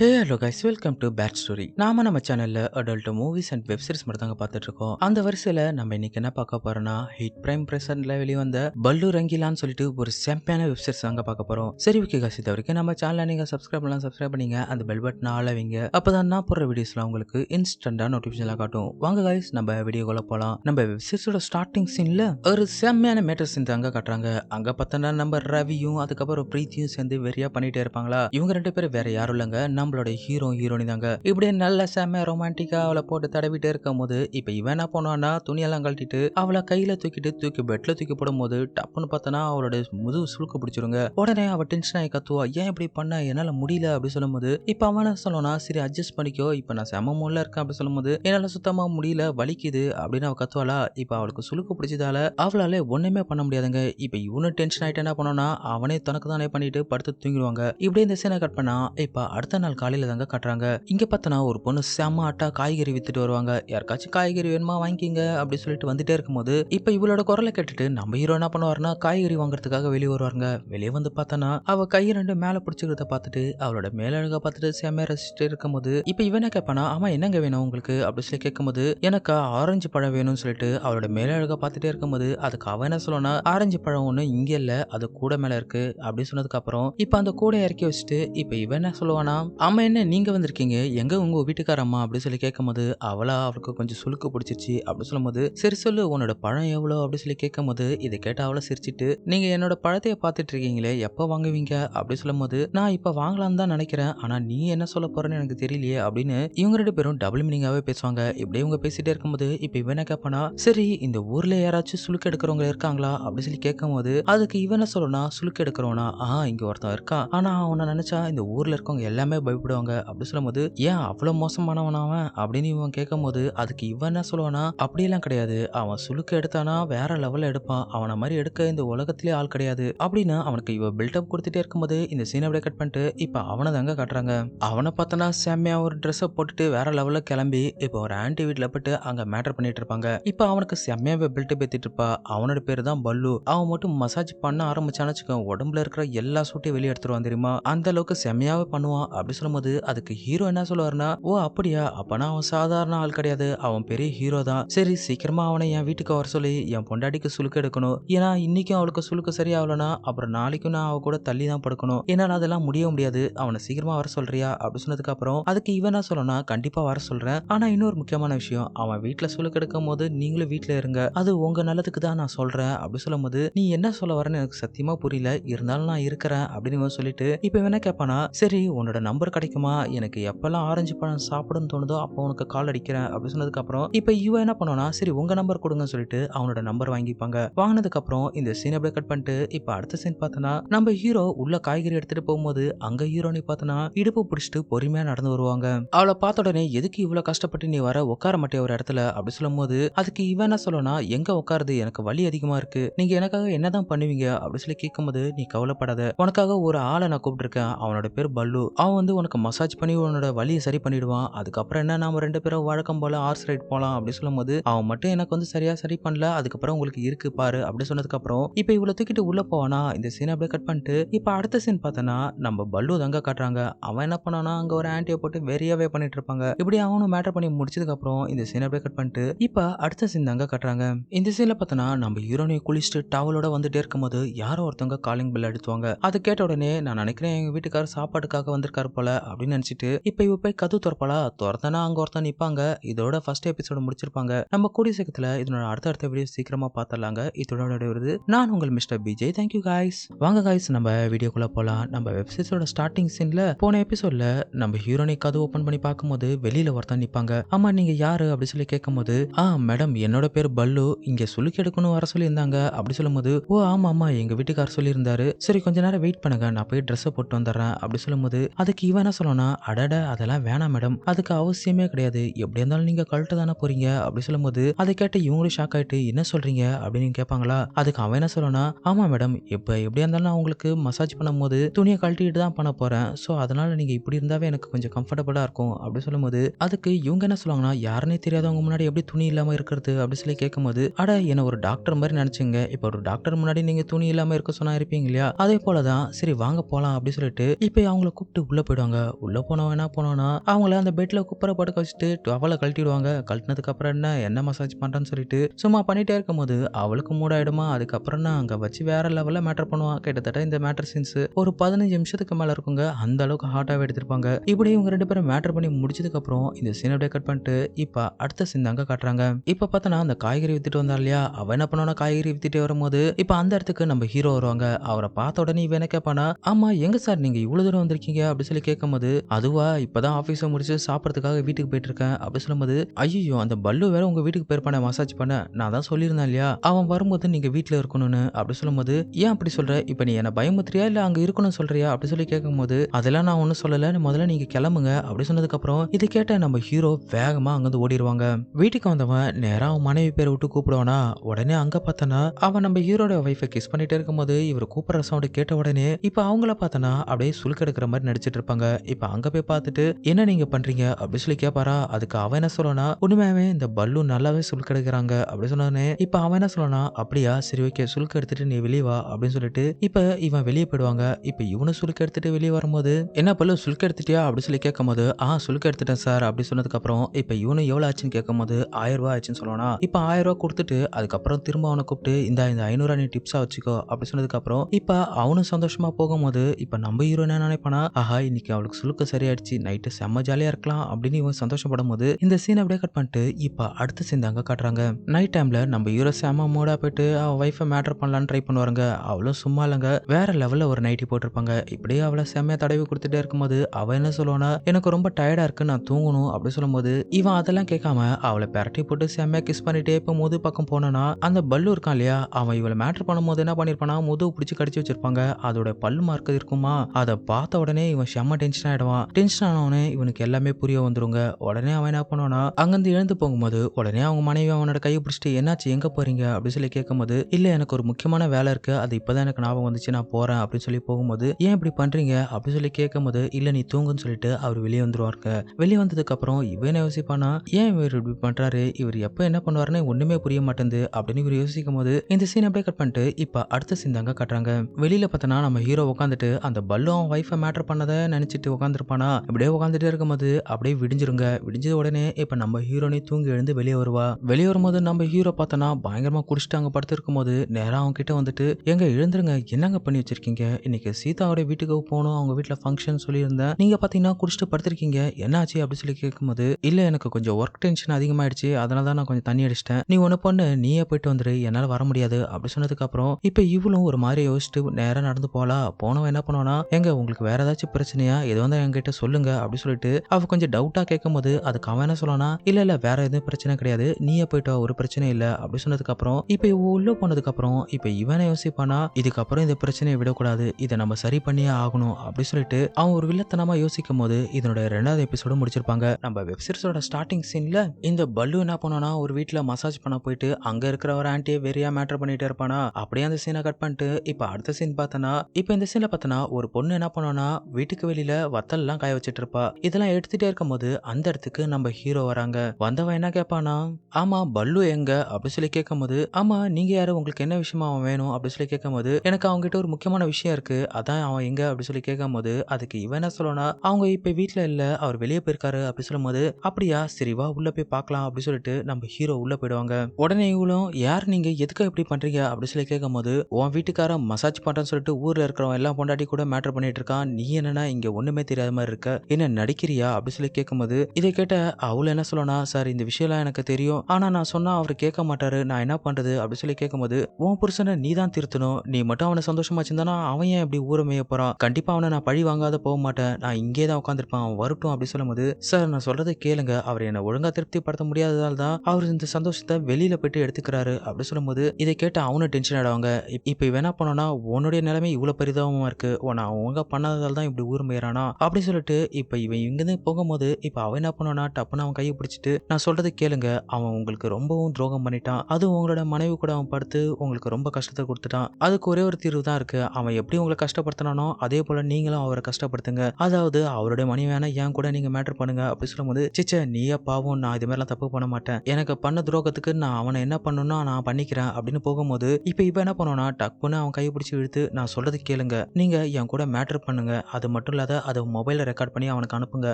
Hey hello guys welcome to bad story நாம நம்ம சேனல்ல adult movies and web series மட்டும் தாங்க பார்த்துட்டு இருக்கோம் அந்த வரிசையில நம்ம இன்னைக்கு என்ன பார்க்க போறோம்னா ஹிட் பிரைம் பிரசன்ட்ல வெளிவந்த பல்லு ரங்கிலான்னு சொல்லிட்டு ஒரு செம்மையான வெப் சீரிஸ் தாங்க பார்க்க போறோம். சரி ஓகே கைஸ் இது வரைக்கும் நம்ம சேனலை நீங்க சப்ஸ்கிரைப் பண்ணலாம் சப்ஸ்கிரைப் பண்ணீங்க. அந்த பெல் பட்டன் ஆளவீங்க அப்பதான் நான் போடுற வீடியோஸ்லாம் உங்களுக்கு இன்ஸ்டன்டா நோட்டிபிகேஷன் காட்டும். வாங்க கைஸ் நம்ம வீடியோக்குள்ள போலாம். நம்ம வெப் சீரிஸோட ஸ்டார்டிங் சீன்ல ஒரு செம்மையான மேட்டர் சீன் தாங்க காட்டுறாங்க. அங்க பார்த்தோம்னா நம்ம ரவியும் அதுக்கப்புறம் பிரீத்தியும் சேர்ந்து வெறியா பண்ணிட்டே இருப்பாங்களா? இவங்க ரெண்டு பேரும் வேற யாரும் இல்லைங்க. நம்மளோட ஹீரோ ஹீரோனி தாங்க. இப்படியே நல்ல செம ரொமான்டிக்கா அவளை போட்டு தடவிட்டே இருக்கும் போது இப்ப இவன் என்ன பண்ணுவான்னா துணியெல்லாம் கழட்டிட்டு அவளை கையில தூக்கிட்டு தூக்கி பெட்ல தூக்கி போடும் போது டப்புன்னு பார்த்தனா அவளோட முதுகு சுழுக்க பிடிச்சிருங்க. உடனே அவ டென்ஷன் ஆகி கத்துவா ஏன் இப்படி பண்ண? என்னால முடியல. அப்படி சொல்லும்போது இப்ப அவன் என்ன சொல்லணும்னா சரி அட்ஜஸ்ட் பண்ணிக்கோ. இப்ப நான் செம மூல இருக்கேன். அப்படி சொல்லும்போது என்னால சுத்தமா முடியல வலிக்குது. அப்படின்னு அவ கத்துவாளா இப்ப அவளுக்கு சுழுக்கு பிடிச்சதால அவளால ஒண்ணுமே பண்ண முடியாதுங்க. இப்ப இவனு டென்ஷன் ஆயிட்டு என்ன பண்ணோம்னா அவனே தனக்கு தானே பண்ணிட்டு படுத்து தூங்கிடுவாங்க. இப்படியே இந்த சீனை கட் பண்ணா இப்ப அடுத்த நாள் காலையில் தாங்க காட்டுறாங்க. இங்கே பார்த்தனா ஒரு பொண்ணு செம்ம ஆட்டா காய்கறி வித்துட்டு வருவாங்க. யாருக்காச்சும் காய்கறி வேணுமா வாங்கிக்கிங்க அப்படி சொல்லிட்டு வந்துட்டே இருக்கும்போது இப்போ இவளோட குரலை கேட்டுட்டு நம்ம ஹீரோ என்ன பண்ணுவாருன்னா காய்கறி வாங்குறதுக்காக வெளியே வருவாங்க வெளியே வந்து பார்த்தனா அவ கை ரெண்டு மேலே பிடிச்சிக்கிறத பார்த்துட்டு அவளோட மேலழகா பார்த்துட்டு செம்மையா ரசிச்சுட்டு இருக்கும்போது இப்போ இவன கேட்பானா ஆமா என்னங்க வேணும் உங்களுக்கு? அப்படி சொல்லி கேட்கும்போது எனக்கு ஆரஞ்சு பழம் வேணும்னு சொல்லிட்டு அவளோட மேலழகா பார்த்துட்டே இருக்கும்போது அதுக்கு அவன் என்ன சொல்லணும்னா ஆரஞ்சு பழம் ஒன்று இங்கே இல்லை அது கூட மேலே இருக்கு. அப்படின்னு சொன்னதுக்கு அப்புறம் அந்த கூடை இறக்கி வச்சுட்டு இப்போ இவன் என்ன சொல்லுவானா அம்மா என்ன? நீங்கள் வந்திருக்கீங்க. எங்கே உங்கள் வீட்டுக்கார அம்மா? சொல்லி கேட்கும்போது அவளா? அவளுக்கு கொஞ்சம் சுழுக்கு பிடிச்சிருச்சு. அப்படி சொல்லும்போது சரி சொல்லு உன்னோட பழம் எவ்வளோ? அப்படின்னு சொல்லி கேட்கும்போது இதை கேட்ட அவளை சிரிச்சிட்டு நீங்கள் என்னோட பழத்தையை பார்த்துட்டு இருக்கீங்களே எப்போ வாங்குவீங்க? அப்படி சொல்லும்போது நான் இப்போ வாங்கலாம்னு தான் நினைக்கிறேன். ஆனால் நீ என்ன சொல்ல போறேன்னு எனக்கு தெரியலையே. அப்படின்னு இவங்க ரெண்டு பேரும் டபுள் மீனிங்காகவே பேசுவாங்க. இப்படியே இவங்க பேசிட்டே இருக்கும்போது இப்போ இவன் என்ன கேட்பானா சரி இந்த ஊர்ல யாராச்சும் சுழுக்கு எடுக்கிறவங்க இருக்காங்களா? அப்படின்னு சொல்லி கேட்கும்போது அதுக்கு இவனை சொல்லணும்னா சுளுக்கு எடுக்கிறவனா? ஆ இங்கே ஒருத்தன் இருக்கான். ஆனால் அவனை நினைச்சா இந்த ஊர்ல இருக்கவங்க எல்லாமே பயப்படுவாங்க. அப்படி சொல்லும்போது ஏன் அவ்வளவு மோசமானவன் அவன்? அப்படின்னு இவன் கேட்கும்போது அதுக்கு இவன் என்ன சொல்லுவானா அப்படியெல்லாம் கிடையாது. அவன் சுழுக்க எடுத்தானா வேற லெவல்ல எடுப்பான். அவனை மாதிரி எடுக்க இந்த உலகத்திலே ஆள் கிடையாது. அப்படின்னு அவனுக்கு இவ பில்டப் கொடுத்துட்டே இருக்கும்போது இந்த சீனை அப்படியே கட் பண்ணிட்டு இப்ப அவனை தாங்க காட்டுறாங்க. அவனை பார்த்தனா செம்மையா ஒரு ட்ரெஸ்ஸை போட்டுட்டு வேற லெவல்ல கிளம்பி இப்போ ஒரு ஆன்டி வீட்டில் போயிட்டு அங்க மேட்டர் பண்ணிட்டு இருப்பாங்க. இப்போ அவனுக்கு செம்மையாவே பில்டப் ஏத்திட்டு இருப்பா. அவனோட பேரு தான் பல்லு. அவன் மட்டும் மசாஜ் பண்ண ஆரம்பிச்சான்னு வச்சுக்கோ உடம்புல இருக்கிற எல்லா சூட்டையும் வெளியே எடுத்துருவான் தெரியுமா? அந்த அளவுக்கு செம்மையாவே பண்ணுவான். அப்படி சொல்லும்போது அதுக்கு ஹீரோ என்ன சொல்லுவாருன்னா ஓ அப்படியா? அப்பனா அவன் சாதாரண ஆள் கிடையாது. அவன் பெரிய ஹீரோ தான். சரி சீக்கிரமா அவனை என் வீட்டுக்கு வர சொல்லி என் பொண்டாட்டிக்கு சுழுக்க எடுக்கணும். ஏன்னா இன்னைக்கும் அவளுக்கு சுழுக்க சரியாகலனா அப்புறம் நாளைக்கும் நான் அவ கூட தள்ளி தான் படுக்கணும். என்னால அதெல்லாம் முடிய முடியாது. அவனை சீக்கிரமா வர சொல்றியா? அப்படி சொன்னதுக்கு அப்புறம் அதுக்கு இவன் என்ன சொல்லணும்னா கண்டிப்பா வர சொல்றேன். ஆனா இன்னொரு முக்கியமான விஷயம். அவன் வீட்டுல சுழுக்க எடுக்கும் போது நீங்களும் வீட்டுல இருங்க. அது உங்க நல்லதுக்கு தான் நான் சொல்றேன். அப்படின்னு சொல்லும்போது நீ என்ன சொல்ல வரேன்னு எனக்கு சத்தியமா புரியல. இருந்தாலும் நான் இருக்கிறேன். அப்படின்னு சொல்லிட்டு இப்ப இவன் என்ன கேட்பானா சரி உன்னோட நம்பர் கிடைக்குமா? எனக்கு எப்பெல்லாம் ஆரஞ்சு பழம் சாப்பிடணும்னு தோணுதோ அப்போ உனக்கு கால் அடிக்கிறேன் அப்படி சொன்னதுக்கு அப்புறம் இப்ப இவன் என்ன பண்ணுவானா சரி உங்க நம்பர் கொடுங்கன்னு சொல்லிட்டு அவனோட நம்பர் வாங்கிப்பாங்க. வாங்கினதுக்கு அப்புறம் இந்த சீன் அப்படியே கட் பண்ணிட்டு இப்ப அடுத்த சீன் பார்த்தனா நம்ம ஹீரோ உள்ள காய்கறி எடுத்துட்டு போகும்போது அங்க ஹீரோனி பார்த்தனா இடுப்பு பிடிச்சிட்டு பொறுமையா நடந்து வருவாங்க. அவளை பார்த்த உடனே எதுக்கு இவ்வளவு கஷ்டப்பட்டு நீ வர? உட்கார மாட்டே ஒரு இடத்துல? அப்படி சொல்லும்போது அதுக்கு இவன் என்ன சொல்லனா எங்க உட்காருது? எனக்கு வலி அதிகமா இருக்கு. நீங்க எனக்காக என்னதான் பண்ணுவீங்க? அப்படி சொல்லி கேட்கும்போது நீ கவலைப்படாத. உனக்காக ஒரு ஆளை நான் கூப்பிட்டுருக்கேன். அவனோட பேர் பல்லு. அவன் வந்து உனக்கு மசாஜ் பண்ணி உன்னோட வலியை சரி பண்ணிடுவான். அதுக்கப்புறம் என்ன? நாம ரெண்டு பேரும் வழக்கம் போல ஹார்ஸ் ரைட் போலாம் அப்படின்னு சொல்லும்போது அவன் மட்டும் எனக்கு வந்து சரியா சரி பண்ணல. அதுக்கப்புறம் உங்களுக்கு இருக்கு பாரு அப்படின்னு சொன்னதுக்கு அப்புறம் இவ்வளோ இவ்வளவு தூக்கிட்டு உள்ள போவானா? இந்த சீன் அப்படியே கட் பண்ணிட்டு இப்ப அடுத்த சீன் பார்த்தனா நம்ம பல்லு தாங்க காட்டுறாங்க. அவன் என்ன பண்ணானா அங்க ஒரு ஆன்டியை போட்டு வெறியாவே பண்ணிட்டு இருப்பாங்க. இப்படி அவனும் மேட்டர் பண்ணி முடிச்சதுக்கு அப்புறம் இந்த சீன் அப்படியே கட் பண்ணிட்டு இப்ப அடுத்த சீன் தாங்க காட்டுறாங்க. இந்த சீன்ல பார்த்தனா நம்ம ஹீரோனை குளிச்சுட்டு டவலோட வந்துட்டே இருக்கும்போது யாரோ ஒருத்தவங்க காலிங் பில் எடுத்துவாங்க அது கேட்ட உடனே நான் நினைக்கிறேன் எங்க வீட்டுக்காரர் சாப்பாட்டுக்காக வந்திருக்காரு போல அப்படின்னு நினைச்சிட்டு இப்ப இவ போய் கது திறப்பாளா? திறந்தனா அங்க ஒருத்தன் நிப்பாங்க. இதோட ஃபர்ஸ்ட் எபிசோட முடிச்சிருப்பாங்க. நம்ம கூடிய சீக்கிரத்துல இதனோட அடுத்த அடுத்த வீடியோ சீக்கிரமா பார்த்துடலாங்க இதோட வருது. நான் உங்கள் mister Bijay thank you guys வாங்க காய்ஸ் நம்ம வீடியோக்குள்ள போலாம். நம்ம வெப்சைட்ஸோட ஸ்டார்டிங் சீன்ல போன எபிசோட்ல நம்ம ஹீரோனை கது ஓபன் பண்ணி பார்க்கும்போது வெளியில ஒருத்தன் நிப்பாங்க. ஆமா நீங்க யாரு? அப்படி சொல்லி கேட்கும்போது ஆ மேடம் என்னோட பேர் பல்லு. இங்க சுலுக்கி எடுக்கணும் வர சொல்லியிருந்தாங்க. அப்படி சொல்லும்போது ஓ ஆமா ஆமா எங்க வீட்டுக்காரர் சொல்லியிருந்தாரு. சரி கொஞ்ச நேரம் வெயிட் பண்ணுங்க. நான் போய் ட்ரெஸ்ஸை போட்டு வந்துடுறேன். அப்படி சொல்லும்போது அதுக்கு இவன் என்ன சொல்லணும்னா அடட அதெல்லாம் வேணாம் மேடம். அதுக்கு அவசியமே கிடையாது. எப்படி இருந்தாலும் நீங்க கழட்டு தானே போறீங்க? அப்படி சொல்லும்போது அதை கேட்டு இவங்களும் ஷாக் ஆயிட்டு என்ன சொல்றீங்க? அப்படின்னு கேட்பாங்களா? அதுக்கு அவன் என்ன சொல்லணும்னா ஆமா மேடம் இப்ப எப்படியா இருந்தாலும் நான் உங்களுக்கு மசாஜ் பண்ணும்போது துணியை கழட்டிட்டு தான் பண்ண போறேன். ஸோ அதனால நீங்க இப்படி இருந்தாவே எனக்கு கொஞ்சம் கம்ஃபர்டபுளா இருக்கும். அப்படி சொல்லும்போது அதுக்கு இவங்க என்ன சொல்லுவாங்கன்னா யாருன்னே தெரியாதவங்க முன்னாடி எப்படி துணி இல்லாம இருக்கிறது? அப்படி சொல்லி கேட்கும்போது அட என்ன ஒரு டாக்டர் மாதிரி நினைச்சுங்க இப்போ ஒரு டாக்டர் முன்னாடி நீங்க துணி இல்லாம இருக்க சொன்னா இருப்பீங்க இல்லையா? அதே போலதான் சரி வாங்க போலாம். அப்படி சொல்லிட்டு இப்போ அவங்கள கூப்பிட்டு உள்ள போயிடுவாங்க. கூப்பிடுவாங்க உள்ள போனவன் என்ன போனோன்னா அவங்கள அந்த பெட்ல குப்பரை படுக்க வச்சுட்டு டவலை கழட்டிடுவாங்க. கழட்டினதுக்கு அப்புறம் என்ன என்ன மசாஜ் பண்றேன்னு சொல்லிட்டு சும்மா பண்ணிட்டே இருக்கும்போது அவளுக்கு மூடாயிடுமா? அதுக்கப்புறம் நான் அங்க வச்சு வேற லெவல்ல மேட்டர் பண்ணுவான் கிட்டத்தட்ட இந்த மேட்டர் சீன்ஸ் ஒரு பதினஞ்சு நிமிஷத்துக்கு மேல இருக்குங்க. அந்த அளவுக்கு ஹாட்டாகவே எடுத்திருப்பாங்க. இப்படி இவங்க ரெண்டு பேரும் மேட்டர் பண்ணி முடிச்சதுக்கு அப்புறம் இந்த சீன் அப்படியே கட் பண்ணிட்டு இப்ப அடுத்த சீன் தாங்க காட்டுறாங்க. இப்ப பார்த்தனா அந்த காய்கறி வித்துட்டு வந்தா இல்லையா? அவன் என்ன பண்ணா காய்கறி வித்துட்டே வரும்போது இப்ப அந்த இடத்துக்கு நம்ம ஹீரோ வருவாங்க. அவரை பார்த்த உடனே இவன் என்ன கேட்பானா ஆமா எங்க சார் நீங்க இவ்வளவு தூரம் வந்திருக்கீங்க? அப்படின்னு சொல்லி கேட்கும்போது அதுவா இப்பதான் ஆஃபீஸை முடிச்சு சாப்பிடறதுக்காக வீட்டுக்கு போயிட்டு இருக்கேன் அப்படி சொல்லும்போது ஐயோ அந்த பல்லு வேற உங்க வீட்டுக்கு போயிருப்பான மசாஜ் பண்ண. நான் தான் சொல்லியிருந்தேன் இல்லையா? அவன் வரும்போது நீங்க வீட்டுல இருக்கணும்னு. அப்படி சொல்லும்போது ஏன் அப்படி சொல்ற? இப்ப நீ என்ன பயமுத்துறியா இல்ல அங்க இருக்கணும்னு சொல்றியா? அப்படி சொல்லி கேட்கும்போது அதெல்லாம் நான் ஒன்றும் சொல்லல. முதல்ல நீங்க கிளம்புங்க. அப்படி சொன்னதுக்கு அப்புறம் இது கேட்ட நம்ம ஹீரோ வேகமா அங்கிருந்து ஓடிடுவாங்க வீட்டுக்கு வந்தவன் நேரா அவன் மனைவி பேரை விட்டு கூப்பிடுவானா? உடனே அங்க பார்த்தனா அவன் நம்ம ஹீரோட ஒய்ஃபை கிஸ் பண்ணிட்டே இருக்கும்போது இவர் கூப்பிடுற சவுண்ட் கேட்ட உடனே இப்ப அவங்கள பார்த்தனா அப்படியே சுலுக்கு மாதிரி நடிச்சிட்டு இருப்பாங்க. இப்போ அங்க போய் பார்த்துட்டு என்ன நீங்க பண்றீங்க? அப்படின்னு சொல்லி கேட்பாரா அதுக்கு அவன் என்ன சொல்லனா உண்மையாவே இந்த பல்லு நல்லாவே சுல்க எடுக்கிறாங்க அப்படி சொன்னோடனே இப்போ அவன் என்ன சொல்லனா அப்படியா சரி ஓகே சுல்க எடுத்துட்டு நீ வெளியே வா. அப்படின்னு சொல்லிட்டு இப்போ இவன் வெளியே போயிடுவாங்க. இப்போ இவனும் சுல்க எடுத்துட்டு வெளியே வரும்போது என்ன பல்லு சுல்க எடுத்துட்டியா அப்படின்னு சொல்லி கேட்கும்போது ஆ சுல்க எடுத்துட்டேன் சார். அப்படின்னு சொன்னதுக்கு அப்புறம் இப்ப இவனும் எவ்வளோ ஆச்சுன்னு கேட்கும்போது ஆயிரம் ரூபா ஆச்சுன்னு சொல்லணும்னா இப்போ ஆயிரம் ரூபா கொடுத்துட்டு அதுக்கப்புறம் திரும்ப அவனை கூப்பிட்டு இந்த இந்த ஐநூறு நீ டிப்ஸா வச்சுக்கோ. அப்படி சொன்னதுக்கு அப்புறம் இப்போ அவனும் சந்தோஷமா போகும்போது இப்போ நம்ம ஹீரோ என்ன நினைப்பானா ஆஹா இன்னைக்கு அவளுக்கு சுலுக்கு சரியாயிடுச்சு நைட்டு செம்ம ஜாலியா இருக்கலாம் அப்படின்னு இவன் சந்தோஷப்படும் போது இந்த சீன் அப்படியே கட் பண்ணிட்டு இப்ப அடுத்த சீன் தாங்க காட்டுறாங்க. நைட் டைம்ல நம்ம ஹீரோ செம்ம மூடா போயிட்டு அவன் ஒய்ஃபை மேட்டர் பண்ணலான்னு ட்ரை பண்ணுவாருங்க. அவளும் சும்மா இல்லைங்க வேற லெவல்ல ஒரு நைட்டி போட்டிருப்பாங்க. இப்படியே அவளை செம்மையா தடவி கொடுத்துட்டே இருக்கும்போது அவ என்ன சொல்லுவானா எனக்கு ரொம்ப டயர்டா இருக்கு நான் தூங்கணும். அப்படி சொல்லும்போது இவன் அதெல்லாம் கேட்காம அவளை பெரட்டி போட்டு செம்மையா கிஸ் பண்ணிட்டே இப்போ முது பக்கம் போனானா அந்த பல்லு இருக்கான் இல்லையா அவன் இவளை மேட்டர் பண்ணும்போது என்ன பண்ணிருப்பானா முதுகு பிடிச்சி கடிச்சு வச்சிருப்பாங்க. அதோட பல்லு மார்க்கு இருக்குமா? அதை பார்த்த உடனே இவன் செம்ம டென்ஷன் ஆயிடுவான். டென்ஷன் ஆனவனே இவனுக்கு எல்லாமே புரிய வந்துருங்க. உடனே அவன் என்ன பண்ணுவானா அங்கிருந்து எழுந்து போகும்போது உடனே அவங்க மனைவி அவனோட கையை பிடிச்சிட்டு என்னாச்சு? எங்க போறீங்க? அப்படின்னு சொல்லி கேட்கும்போது இல்ல எனக்கு ஒரு முக்கியமான வேலை இருக்கு. அது இப்பதான் எனக்கு ஞாபகம் வந்துச்சு. நான் போறேன். அப்படின்னு சொல்லி போகும்போது ஏன் இப்படி பண்றீங்க? அப்படின்னு சொல்லி கேட்கும்போது இல்ல நீ தூங்குன்னு சொல்லிட்டு அவர் வெளியே வந்துருவாருங்க வெளியே வந்ததுக்கு அப்புறம் இவன் யோசிப்பானா ஏன் இவர் இப்படி பண்றாரு? இவர் எப்ப என்ன பண்ணுவாருன்னு ஒண்ணுமே புரிய மாட்டேங்குது. அப்படின்னு இவர் யோசிக்கும் போது இந்த சீன் அப்படியே கட் பண்ணிட்டு இப்ப அடுத்த சீன் தாங்க கட்டுறாங்க. வெளியில பார்த்தனா நம்ம ஹீரோ உட்காந்துட்டு அந்த பல்லு அவன் ஒய்ஃபை மேட்டர் பண்ணதை வச்சுட்டு உட்காந்துருப்பானா அப்படியே உட்காந்துட்டே இருக்கும்போது அப்படியே விடிஞ்சிருங்க. விடிஞ்ச உடனே இப்ப நம்ம ஹீரோனே தூங்கி எழுந்து வெளியே வருவா. வெளியே வரும்போது நம்ம ஹீரோ பார்த்தனா பயங்கரமா குடிச்சிட்டு அங்க படுத்திருக்கும் போது நேரா அவங்க கிட்ட வந்துட்டு எங்க எழுந்துருங்க. என்னங்க பண்ணி வச்சிருக்கீங்க? இன்னைக்கு சீதாவோட வீட்டுக்கு போகணும். அவங்க வீட்டுல ஃபங்க்ஷன் சொல்லியிருந்தேன். நீங்க பாத்தீங்கன்னா குடிச்சிட்டு படுத்திருக்கீங்க. என்னாச்சு? அப்படி சொல்லி கேட்கும்போது இல்ல எனக்கு கொஞ்சம் ஒர்க் டென்ஷன் அதிகமாயிடுச்சு. அதனால தான் நான் கொஞ்சம் தண்ணி அடிச்சிட்டேன். நீ ஒன்று பண்ணு. நீயே போயிட்டு வந்துரு. என்னால வர முடியாது. அப்படி சொன்னதுக்கு அப்புறம் இப்ப இவளும் ஒரு மாதிரி யோசிச்சுட்டு நேராக நடந்து போகலாம் போனவன் என்ன பண்ணுவானா எங்க உங்களுக்கு வேற ஏதாச்சும் பிரச்சனையா? எது வந்தா என்கிட்ட சொல்லுங்க அப்படி சொல்லிட்டு அவ கொஞ்சம் டவுட்டா கேட்கும்போது அதுக்கு அவன் என்ன சொல்லனா இல்ல இல்ல வேற எதுவும் பிரச்சனை கிடையாது. நீயே போயிட்டு ஒரு பிரச்சனை இல்ல. அப்படி சொன்னதுக்கு அப்புறம் இப்ப இவ உள்ள போனதுக்கு அப்புறம் இப்ப இவனை யோசிப்பானா இதுக்கப்புறம் இந்த பிரச்சனையை விடக்கூடாது. இதை நம்ம சரி பண்ணியே ஆகணும். அப்படி சொல்லிட்டு அவன் ஒரு வில்லத்தனமா யோசிக்கும் போது இதனோட ரெண்டாவது எபிசோடு முடிச்சிருப்பாங்க. நம்ம வெப்சீரிஸோட ஸ்டார்டிங் சீன்ல இந்த பல்லு என்ன பண்ணானா ஒரு வீட்டில் மசாஜ் பண்ண போயிட்டு அங்க இருக்கிற ஒரு ஆண்டியை வெறியா மேட்டர் பண்ணிட்டு இருப்பானா. அப்படியே அந்த சீனை கட் பண்ணிட்டு இப்ப அடுத்த சீன் பார்த்தனா இப்ப இந்த சீன்ல பார்த்தனா ஒரு பொண்ணு என்ன பண்ணோன்னா வீட்டுக்கு வெளியில வத்தல்லாம் காய வச்சிட்டு இருப்பா இதெல்லாம் எடுத்துட்டே இருக்கும்போது அந்த இடத்துக்கு நம்ம ஹீரோ வராங்க. வந்தவன் என்ன கேட்பானா ஆமா பல்லு எங்க? அப்படி சொல்லி கேட்கும்போது ஆமா நீங்க யாரு? உங்களுக்கு என்ன விஷயமா அவன் வேணும்? அப்படி சொல்லி கேட்கும்போது எனக்கு அவங்க கிட்ட ஒரு முக்கியமான விஷயம் இருக்கு. அதான் அவன் எங்க? அப்படி சொல்லி கேட்கும்போது அதுக்கு இவன் என்ன சொல்லணும்னா அவங்க இப்ப வீட்டுல இல்ல. அவர் வெளியே போயிருக்காரு. அப்படி சொல்லும்போது அப்படியா? சரிவா உள்ள போய் பார்க்கலாம் அப்படி சொல்லிட்டு நம்ம ஹீரோ உள்ள போயிடுவாங்க. உடனே இவளும் யார் நீங்க? எதுக்கு இப்படி பண்றீங்க? அப்படி சொல்லி கேட்கும்போது உன் வீட்டுக்காரன் மசாஜ் பண்றேன்னு சொல்லிட்டு ஊர்ல இருக்கிறவன் எல்லாம் பொண்டாட்டி கூட மேட்டர் பண்ணிட்டு இருக்கான். நீ என்னன்னா இங்க ஒண்ணுமே தெரியாத மாதிரி இருக்க. என்ன நடிக்கிறியா? அப்படின்னு சொல்லி கேட்கும்போது இதை கேட்ட அவள என்ன சொல்லனா சார் இந்த விஷயம்லாம் எனக்கு தெரியும். ஆனா நான் சொன்னா அவர் கேட்க மாட்டாரு. நான் என்ன பண்றது? அப்படின்னு சொல்லி கேட்கும்போது உன் புருஷனை நீ தான் திருத்தணும். நீ மட்டும் அவனை சந்தோஷமா வச்சிருந்தானா அவன் ஏன் இப்படி ஊரமைய போறான்? கண்டிப்பா அவனை நான் பழி வாங்காத போக மாட்டேன். நான் இங்கே தான் உட்காந்துருப்பான் அவன் வரட்டும். அப்படின்னு சொல்லும்போது சார் நான் சொல்றதை கேளுங்க. அவர் என்னை ஒழுங்கா திருப்திப்படுத்த முடியாததால் தான் அவர் இந்த சந்தோஷத்தை வெளியில போயிட்டு எடுத்துக்கிறாரு. அப்படி சொல்லும்போது இதை கேட்டு அவனும் டென்ஷன் ஆடுவாங்க இப்போ இப்ப இவன் என்ன பண்ணனா உன்னுடைய நிலைமை இவ்வளவு பெரிதாவும் இருக்கு. உன்னை அவங்க பண்ணாததால் தான் இப்படி ஊர் மேயறானா அப்படி சொல்லிட்டு இப்ப இவன் இங்கிருந்து போகும்போது இப்ப அவன் என்ன பண்ணானா டப்புன்னு அவன் கையை பிடிச்சிட்டு நான் சொல்றது கேளுங்க அவன் உங்களுக்கு ரொம்பவும் துரோகம் பண்ணிட்டான். அதுவும் உங்களோட மனைவி கூட அவன் படுத்து உங்களுக்கு ரொம்ப கஷ்டத்தை கொடுத்துட்டான். அதுக்கு ஒரே ஒரு தீர்வு தான் இருக்கு. அவன் எப்படி உங்களை கஷ்டப்படுத்தினானோ அதே போல நீங்களும் அவரை கஷ்டப்படுத்துங்க. அதாவது அவருடைய மனைவியான என் கூட நீங்க மேட்டர் பண்ணுங்க அப்படி சொல்லும்போது சிச்ச நீயே பாவம் நான் இது மாதிரிலாம் தப்பு பண்ண மாட்டேன். எனக்கு பண்ண துரோகத்துக்கு நான் அவனை என்ன பண்ணணும்னா நான் பண்ணிக்கிறேன் அப்படின்னு போகும்போது இப்ப இப்ப என்ன பண்ணுவோம்னா டக்குன்னு அவன் கையை பிடிச்சி இழுத்து நான் சொல்றது கேளுங்க. நீங்க என் கூட மேட்டர் பண்ணுங்க. அது மட்டும் இல்லாத விஷயத்த அதை மொபைலில் ரெக்கார்ட் பண்ணி அவனுக்கு அனுப்புங்க.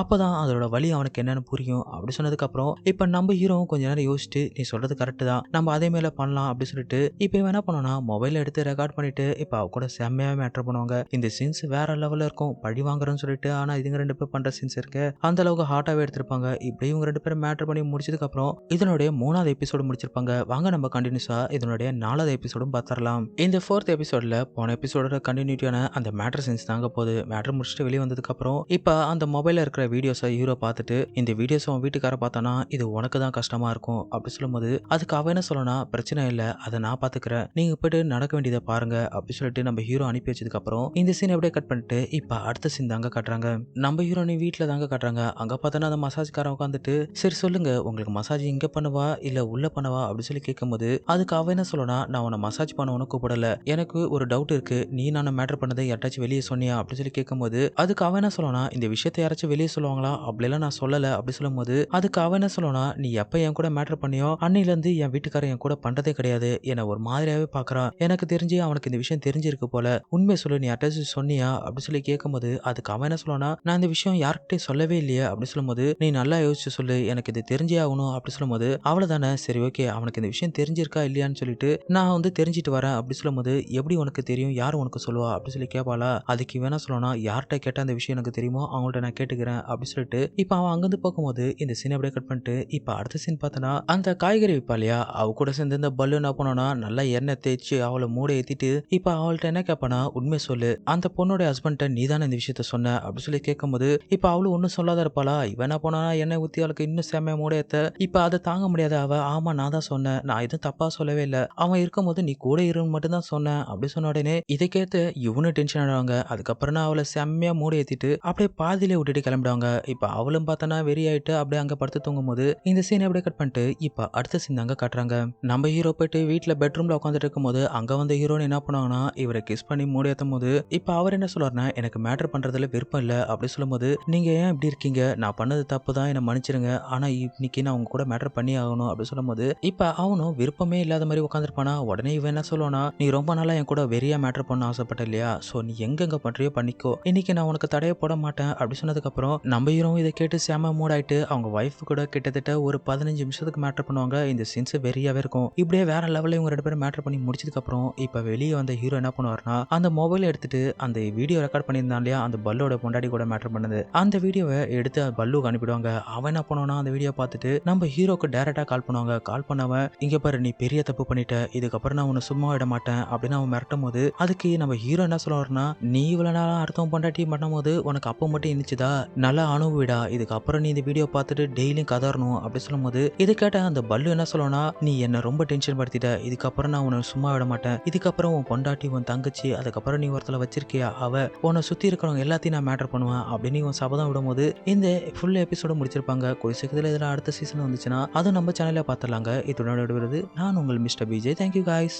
அப்பதான் அதோட வழி அவனுக்கு என்னன்னு புரியும். அப்படி சொன்னதுக்கு அப்புறம் இப்போ நம்ம ஹீரோவும் கொஞ்ச நேரம் யோசிச்சுட்டு நீ சொல்றது கரெக்ட் தான். நம்ம அதே மேல பண்ணலாம் அப்படின்னு சொல்லிட்டு இப்போ இவன் என்ன பண்ணோம்னா மொபைல் எடுத்து ரெக்கார்ட் பண்ணிட்டு இப்போ அவ கூட செம்மையாவே மேட்டர் பண்ணுவாங்க. இந்த சீன்ஸ் வேற லெவல்ல இருக்கும். பழி வாங்குறோம்னு சொல்லிட்டு ஆனா இதுங்க ரெண்டு பேர் பண்ற சீன்ஸ் இருக்கு. அந்த அளவுக்கு ஹாட்டாவே எடுத்திருப்பாங்க. இப்படி இவங்க ரெண்டு பேரும் மேட்டர் பண்ணி முடிச்சதுக்கு அப்புறம் இதனுடைய மூணாவது எபிசோடு முடிச்சிருப்பாங்க. வாங்க நம்ம கண்டினியூஸா இதனுடைய நாலாவது எபிசோடும் பார்த்துடலாம். இந்த ஃபோர்த் எபிசோட்ல போன எபிசோடோட கண்டினியூட்டியான அந்த மேட்டர் சீன்ஸ் தாங்க போகுது. மேட்டர் முடிச்சுட்டு வெளியே இப்போ அந்த மொபைலில் இருக்கிற வீடியோஸை ஹீரோ பார்த்துட்டு இந்த வீடியோஸ் அவன் வீட்டுக்கார பார்த்தானா இது உனக்கு தான் கஷ்டமாக இருக்கும் அப்படி சொல்லும்போது அதுக்கு அவன் என்ன சொல்லனா பிரச்சனை இல்லை அதை நான் பார்த்துக்கிறேன். நீங்கள் போயிட்டு நடக்க வேண்டியதை பாருங்க அப்படின்னு சொல்லிட்டு நம்ம ஹீரோ அனுப்பி வச்சதுக்கப்புறம் இந்த சீன் அப்படியே கட் பண்ணிட்டு இப்போ அடுத்த சீன் தாங்க காட்டுறாங்க. நம்ம ஹீரோ நீ வீட்டில் தாங்க காட்டுறாங்க. அங்கே பார்த்தோன்னா அந்த மசாஜ்காரன் உட்காந்துட்டு சரி சொல்லுங்க உங்களுக்கு மசாஜ் இங்கே பண்ணவா இல்லை உள்ள பண்ணவா? அப்படின்னு சொல்லி கேட்கும்போது அதுக்கு அவன் என்ன சொல்லனா நான் உன்னை மசாஜ் பண்ண உனக்கு கூப்பிடல. எனக்கு ஒரு டவுட் இருக்கு. நீ நான் மேட்டர் பண்ணதை யார்ட்டாச்சும் வெளியே சொன்னியா? அப்படின்னு சொல்லி கேட்கும்போது அதுக்கு அவன் என்ன சொல்லனா இந்த விஷயத்தை யாராச்சும் வெளியே சொல்லுவாங்களா? அப்படிலாம் நான் சொல்லல. அப்படி சொல்லும்போது அதுக்கு அவன் என்ன சொல்லனா நீ எப்ப என் கூட மேட்டர் பண்ணியோ அன்னையிலேருந்து இருந்து என் வீட்டுக்காரன் என் கூட பண்றதே கிடையாது. என்னை ஒரு மாதிரியாவே பாக்குறான் எனக்கு தெரிஞ்சு அவனுக்கு இந்த விஷயம் தெரிஞ்சிருக்கு போல. உண்மை சொல்லு நீ யார்ட்டாச்சும் சொன்னியா? அப்படி சொல்லி கேட்கும்போது அதுக்கு அவன் என்ன சொல்லனா நான் இந்த விஷயம் யார்கிட்டயும் சொல்லவே இல்லையே. அப்படி சொல்லும்போது நீ நல்லா யோசிச்சு சொல்லு. எனக்கு இது தெரிஞ்சே ஆகணும். அப்படி சொல்லும்போது அவ்வளவுதானே? சரி ஓகே. அவனுக்கு இந்த விஷயம் தெரிஞ்சிருக்கா இல்லையான்னு சொல்லிட்டு நான் வந்து தெரிஞ்சிட்டு வரேன். அப்படி சொல்லும்போது எப்படி உனக்கு தெரியும்? யார் உனக்கு சொல்லுவா? அப்படி சொல்லி கேட்பாளா அதுக்கு வேணா சொல்லணும் யார்கிட்ட கேட்ட அந்த விஷயம் எனக்கு தெரியுமோ? அவங்கள்ட்ட நான் கேட்டுக்கிறேன் அப்படின்னு சொல்லிட்டு இப்போ அவன் அங்கேருந்து போகும்போது இந்த சீன் அப்படியே கட் பண்ணிட்டு இப்போ அடுத்த சீன் பார்த்தனா அந்த காய்கறி விற்பா இல்லையா? அவ கூட சேர்ந்து இந்த பல்லு என்ன பண்ணோன்னா நல்லா எண்ணெய் தேய்ச்சி அவளை மூட ஏற்றிட்டு இப்போ அவள்கிட்ட என்ன கேட்பானா உண்மை சொல்லு அந்த பொண்ணோட ஹஸ்பண்ட்ட நீ தானே இந்த விஷயத்த சொன்ன? அப்படின்னு சொல்லி கேட்கும்போது இப்போ அவளும் ஒன்றும் சொல்லாத இருப்பாளா? இவன் என்ன போனா எண்ணெய் ஊற்றி அவளுக்கு இன்னும் செம்மையை மூட ஏற்ற இப்போ அதை தாங்க முடியாத அவ ஆமா நான் தான் சொன்னேன். நான் எதுவும் தப்பா சொல்லவே இல்லை. அவன் இருக்கும்போது நீ கூட இருன்னு மட்டும் தான் சொன்னேன். அப்படி சொன்ன உடனே இதை கேட்டு இவனும் டென்ஷன் ஆடுவாங்க அதுக்கப்புறம் நான் அவளை செம்மையா மூட ஏத்திட்டு அப்படியே பாதியிலே விட்டுட்டு கிளம்பிடுவாங்க. இப்போ அவளும் பார்த்தனா வெறி ஆயிட்டு அப்படியே அங்க படுத்து தூங்கும் போது இந்த சீன் அப்படியே கட் பண்ணிட்டு இப்போ அடுத்த சீன் தாங்க காட்டுறாங்க. நம்ம ஹீரோ போயிட்டு வீட்டில் பெட்ரூம்ல உட்காந்துட்டு இருக்கும்போது அங்க வந்த ஹீரோன்னு என்ன பண்ணுவாங்கன்னா இவரை கிஸ் பண்ணி மூடி ஏற்றும் போது இப்போ அவர் என்ன சொல்லுவார்னா எனக்கு மேட்டர் பண்றதுல விருப்பம் இல்லை. அப்படி சொல்லும்போது நீங்க ஏன் இப்படி இருக்கீங்க? நான் பண்ணது தப்பு தான் என்னை மன்னிச்சிருங்க. ஆனா இன்னைக்கு நான் அவங்க கூட மேட்டர் பண்ணி ஆகணும். அப்படி சொல்லும்போது இப்போ அவனும் விருப்பமே இல்லாத மாதிரி உட்காந்துருப்பானா உடனே இவன் என்ன சொல்லுவானா நீ ரொம்ப நாளா என் கூட வெறியா மேட்டர் பண்ண ஆசைப்பட்ட இல்லையா? ஸோ நீ எங்கெங்க பண்றியோ பண்ணிக்கோ. இன்னைக்கு நான் உனக்கு தடையை போட மாட்டேன் அப்படி சொன்னதுக்கப்புறம் நம்ம ஹீரோவும் இதை கேட்டு செம மூட் ஆயிட்டு அவங்க ஒய்ஃப் கூட கிட்டத்தட்ட ஒரு பதினஞ்சு நிமிஷத்துக்கு மேட்டர் பண்ணுவாங்க. இந்த சீன்ஸ் வெறியாவே இருக்கும். இப்படியே வேற லெவலில் இவங்க ரெண்டு பேரும் மேட்டர் பண்ணி முடிச்சதுக்கப்புறம் இப்போ வெளியே வந்த ஹீரோ என்ன பண்ணுவார்னா அந்த மொபைல் எடுத்துட்டு அந்த வீடியோ ரெக்கார்ட் பண்ணியிருந்தான் இல்லையா? அந்த பல்லோட பொண்டாடி கூட மேட்டர் பண்ணது. அந்த வீடியோவை எடுத்து அந்த பல்லுக்கு அனுப்பிடுவாங்க. அவன் என்ன பண்ணுவானா அந்த வீடியோ பார்த்துட்டு நம்ம ஹீரோக்கு டேரெக்டாக கால் பண்ணுவாங்க. கால் பண்ணவன் இங்கே பாரு நீ பெரிய தப்பு பண்ணிட்ட. இதுக்கப்புறம் நான் உன்னை சும்மா விட மாட்டேன். அப்படின்னு அவன் மிரட்டும் போது அதுக்கு நம்ம ஹீரோ என்ன சொல்லுவார்னா நீ இவ்வளோ நாளாக அடுத்தவன் பொண்டாட்டி பண்ணும்போது உனக்கு அப்போ மட்டும் இருந்துச்சுதா நல்லா அனுபவிடா இதுக்கப்புறம் நீ இந்த வீடியோ பார்த்துட்டு டெய்லியும் கதறணும் அப்படி சொல்லும்போது இதை கேட்ட அந்த பல்லு என்ன சொல்லணும்னா நீ என்ன ரொம்ப டென்ஷன் படுத்திட்ட. இதுக்கப்புறம் நான் உன்னை சும்மா விட மாட்டேன். இதுக்கப்புறம் உன் பொண்டாட்டி உன் தங்கச்சி அதுக்கப்புறம் நீ ஒருத்தல வச்சிருக்கியா? அவ உன்னை சுத்தி இருக்கிறவங்க எல்லாத்தையும் நான் மேட்டர் பண்ணுவேன். அப்படின்னு இவன் சபதம் விடும்போது இந்த ஃபுல் எபிசோட முடிச்சிருப்பாங்க. કોઈ சீக்கிரத்தில் இதில் அடுத்த சீசன் வந்துச்சுன்னா அதுவும் நம்ம சேனலில் பார்த்துடலாங்க. இதோட விடுவது நான் உங்கள் மிஸ்டர் பிஜே தேங்க்யூ காய்ஸ்